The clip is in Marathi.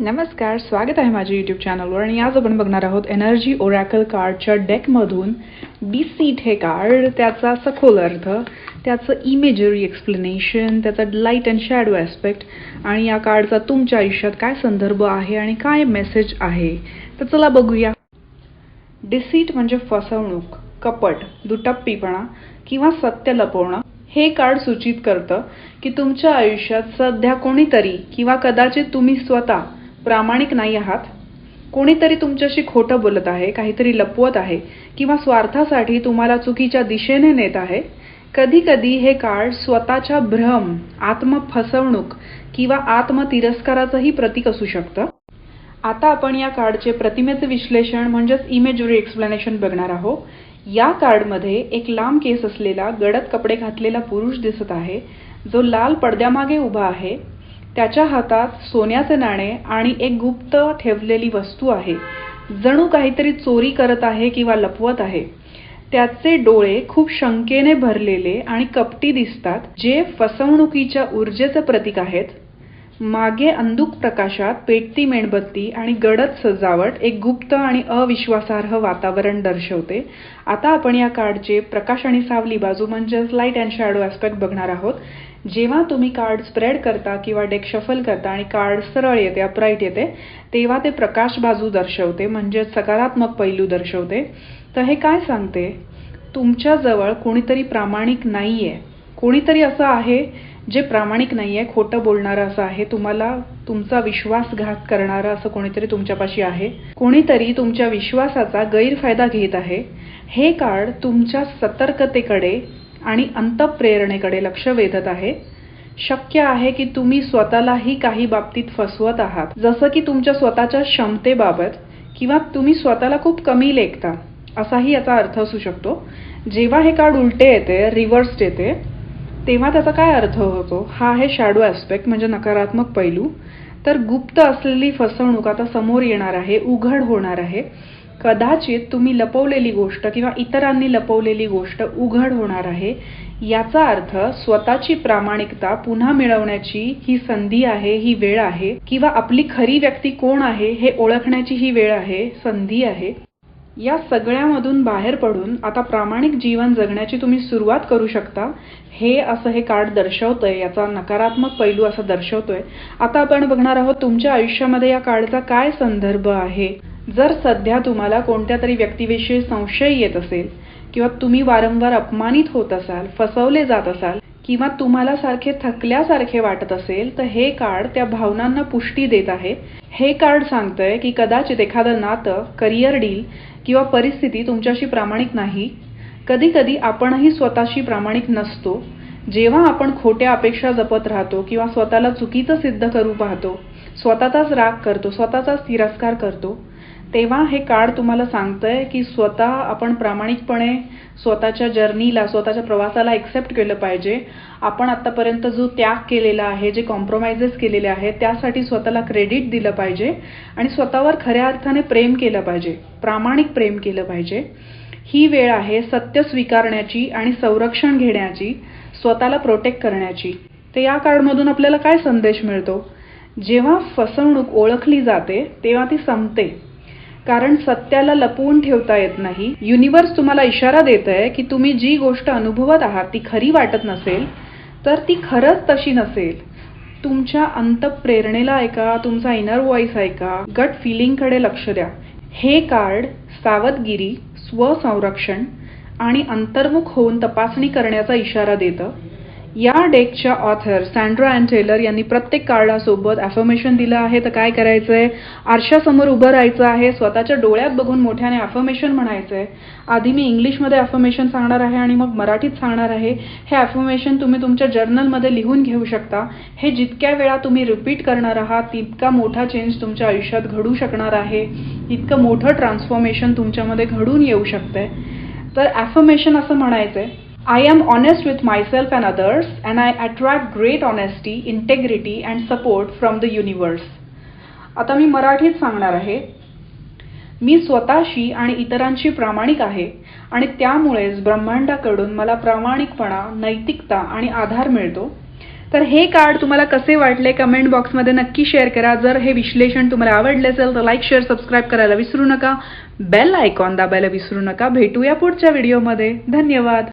नमस्कार स्वागत आहे माझ्या यूट्यूब चॅनलवर आणि आज आपण बघणार आहोत एनर्जी ओरॅकल कार्डच्या डेकमधून डिसीट हे कार्ड त्याचा सखोल अर्थ त्याचं इमेजरी एक्सप्लेनेशन त्याचा लाइट अँड शॅडो ॲस्पेक्ट आणि या कार्डचा तुमच्या आयुष्यात काय संदर्भ आहे आणि काय मेसेज आहे तर चला बघूया. डिसीट म्हणजे फसवणूक कपट दुटप्पीपणा किंवा सत्य लपवणं हे कार्ड सूचित करतं की तुमच्या आयुष्यात सध्या कोणीतरी किंवा कदाचित तुम्ही स्वतः प्रामाणिक नाही आहात. कोणीतरी तुमच्याशी खोटं बोलत आहे काहीतरी लपवत आहे किंवा स्वार्थासाठी तुम्हाला चुकीच्या दिशेने नेत आहे. कधी कधी हे कार्ड स्वतःच्या भ्रम आत्मफसवणूक किंवा आत्मतिरस्काराचंही प्रतीक असू शकतं. आता आपण या कार्डचे प्रतिमेचं विश्लेषण म्हणजेच इमेजरी एक्सप्लेनेशन बघणार आहोत. या कार्डमध्ये एक लांब केस असलेला गडद कपडे घातलेला पुरुष दिसत आहे. जो लाल पडद्यामागे उभा आहे. त्याच्या हातात सोन्याचे नाणे आणि एक गुप्त ठेवलेली वस्तू आहे. जणू काहीतरी चोरी करत आहे किंवा लपवत आहे. त्याचे डोळे खूप शंकेने भरलेले आणि कपटी दिसतात जे फसवणुकीच्या ऊर्जेचे प्रतीक आहेत. मागे अंदुक प्रकाशात पेटती मेणबत्ती आणि गडद सजावट एक गुप्त आणि अविश्वासार्ह वातावरण दर्शवते. आता आपण या कार्डचे प्रकाश आणि सावली बाजू म्हणजेच लाइट अँड शॅडो ॲस्पेक्ट बघणार आहोत. जेव्हा तुम्ही कार्ड स्प्रेड करता किंवा डेक शफल करता आणि कार्ड सरळ येते अपराईट येते तेव्हा ते प्रकाश बाजू दर्शवते म्हणजे सकारात्मक पैलू दर्शवते. तर हे काय सांगते? तुमच्याजवळ कोणीतरी प्रामाणिक नाही आहे कोणीतरी असं आहे जे प्रामाणिक नाही आहे खोटं बोलणारं असं आहे तुम्हाला तुमचा विश्वासघात करणारं असं कोणीतरी तुमच्यापाशी आहे. कोणीतरी तुमच्या विश्वासाचा गैरफायदा घेत आहे. हे कार्ड तुमच्या सतर्कतेकडे आणि अंतप्रेरणेकडे लक्ष वेधत आहे. शक्य आहे की तुम्ही स्वतःलाही काही बाबतीत फसवत आहात. जसं की तुमच्या स्वतःच्या क्षमतेबाबत किंवा तुम्ही स्वतःला खूप कमी लेखता असाही याचा अर्थ असू शकतो. जेव्हा हे कार्ड उलटे येते रिव्हर्स्ड येते तेव्हा त्याचा काय अर्थ होतो? हा आहे शॅडो ॲस्पेक्ट म्हणजे नकारात्मक पैलू. तर गुप्त असलेली फसवणूक आता समोर येणार आहे उघड होणार आहे. कदाचित तुम्ही लपवलेली गोष्ट किंवा इतरांनी लपवलेली गोष्ट उघड होणार आहे. याचा अर्थ स्वतःची प्रामाणिकता पुन्हा मिळवण्याची ही संधी आहे ही वेळ आहे. किंवा आपली खरी व्यक्ती कोण आहे हे ओळखण्याची ही वेळ आहे संधी आहे. या सगळ्यामधून बाहेर पडून आता प्रामाणिक जीवन जगण्याची तुम्ही सुरुवात करू शकता. हे असं हे कार्ड दर्शवतंय याचा नकारात्मक पैलू असं दर्शवतोय. आता आपण बघणार आहोत तुमच्या आयुष्यामध्ये या कार्डचा काय संदर्भ आहे. जर सध्या तुम्हाला कोणत्या तरी व्यक्तीविषयी संशय येत असेल किंवा तुम्ही वारंवार अपमानित होत असाल फसवले जात असाल किंवा तुम्हाला सारखे थकल्यासारखे वाटत असेल तर हे कार्ड त्या भावनांना पुष्टी देत आहे. हे कार्ड सांगतंय की कदाचित एखादं नातं करिअर डील किंवा परिस्थिती तुमच्याशी प्रामाणिक नाही. कधी कधी आपणही स्वतःशी प्रामाणिक नसतो. जेव्हा आपण खोट्या अपेक्षा जपत राहतो किंवा स्वतःला चुकीचं सिद्ध करू पाहतो स्वतःचाच राग करतो स्वतःचाच तिरस्कार करतो तेव्हा हे कार्ड तुम्हाला सांगतंय की स्वतः आपण प्रामाणिकपणे स्वतःच्या जर्नीला स्वतःच्या प्रवासाला एक्सेप्ट केलं पाहिजे. आपण आत्तापर्यंत जो त्याग केलेला आहे जे कॉम्प्रोमाइजेस केलेले आहेत त्यासाठी स्वतःला क्रेडिट दिलं पाहिजे आणि स्वतःवर खऱ्या अर्थाने प्रेम केलं पाहिजे प्रामाणिक प्रेम केलं पाहिजे. ही वेळ आहे सत्य स्वीकारण्याची आणि संरक्षण घेण्याची स्वतःला प्रोटेक्ट करण्याची. तर या कार्डमधून आपल्याला काय संदेश मिळतो? जेव्हा फसवणूक ओळखली जाते तेव्हा ती संपते. कारण सत्याला लपवून ठेवता येत नाही. युनिवर्स तुम्हाला इशारा देत आहे की तुम्ही जी गोष्ट अनुभवत आहात ती खरी वाटत नसेल तर ती खरंच तशी नसेल. तुमच्या अंतप्रेरणेला ऐका तुमचा इनर व्हॉइस ऐका. गट फिलिंगकडे लक्ष द्या. हे कार्ड सावधगिरी स्वसंरक्षण आणि अंतर्मुख होऊन तपासणी करण्याचा इशारा देतं. या डेकच्या ऑथर सँड्रा अँड टेलर यांनी प्रत्येक कार्डासोबत अफर्मेशन दिलं आहे. तर काय करायचंय? आरशासमोर उभं राहायचं आहे. स्वतःच्या डोळ्यात बघून मोठ्याने अफर्मेशन म्हणायचंय. आधी मी इंग्लिशमध्ये अफर्मेशन सांगणार आहे आणि मग मराठीत सांगणार आहे. हे अफर्मेशन तुम्ही तुमच्या जर्नलमध्ये लिहून घेऊ शकता. हे जितक्या वेळा तुम्ही रिपीट करणार आहात तितका मोठा चेंज तुमच्या आयुष्यात घडू शकणार आहे. इतकं मोठं ट्रान्सफॉर्मेशन तुमच्यामध्ये घडून येऊ शकतंय. तर अफर्मेशन असं म्हणायचं आहे I am honest with myself and others, and I attract great honesty, integrity, and support from the universe. आता मी मराठीत सांगणार आहे. मी स्वतःशी आणि इतरांशी प्रामाणिक आहे आणि त्यामुळेच ब्रह्मांडाकडून मला प्रामाणिकपणा नैतिकता आणि आधार मिळतो. तर हे कार्ड तुम्हाला कसे वाटले कमेंट बॉक्समध्ये नक्की शेअर करा. जर हे विश्लेषण तुम्हाला आवडले असेल तर लाईक शेअर सबस्क्राईब करायला विसरू नका. बेल आयकॉन दाबायला विसरू नका. भेटूया पुढच्या व्हिडिओमध्ये धन्यवाद.